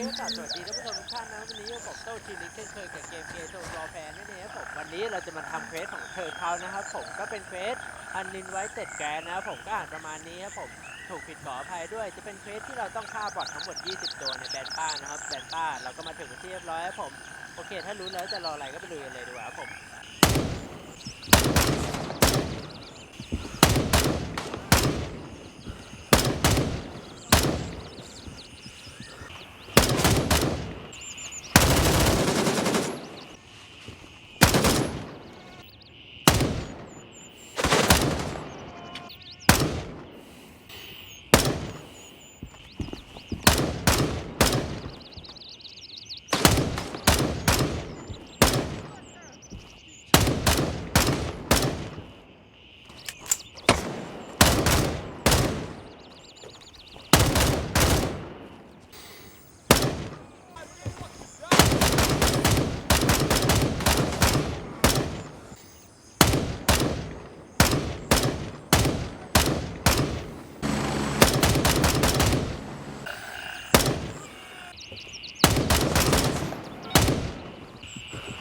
กราบสวัสดีท่านผู้ชมทุกท่านนะวันนี้ผมโต้ชินิกเช่นเคยกับเกมเกมโซรอแฟนนั่นเองครับผมวันนี้เราจะมาทำเควสของเธอเขานะครับผมก็เป็นเควสอันนินไว้เต็ดแกนนะครับผมก็อ่านประมาณนี้ครับผมถูกผิดขออภัยด้วยจะเป็นเควสที่เราต้องฆ่าบอททั้งหมด 20 ตัวในแบนป้านะครับแบนป้าเราก็มาถึงเที่เรียบร้อยครับผมโอเค ถ้ารู้แล้วจะรออะไรก็ไปลุยกันเลยดีกว่าครับผม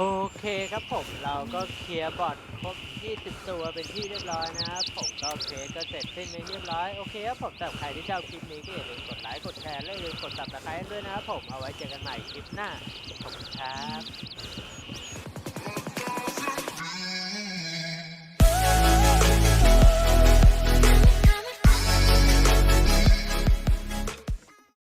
โอเคครับผมเราก็เคลียร์บอทครบ 20 ตัวเป็นที่เรียบร้อยนะครับ ผมก็เคสก็เสร็จสิ้นไปเรียบร้อย โอเคครับผมสำหรับใครที่ชอบคลิปนี้ก็อย่าลืมกดไลค์กดแชร์และอย่าลืมกดติดตามด้วยนะครับผมเอาไว้เจอกันใหม่คลิปหน้าขอบคุณครับ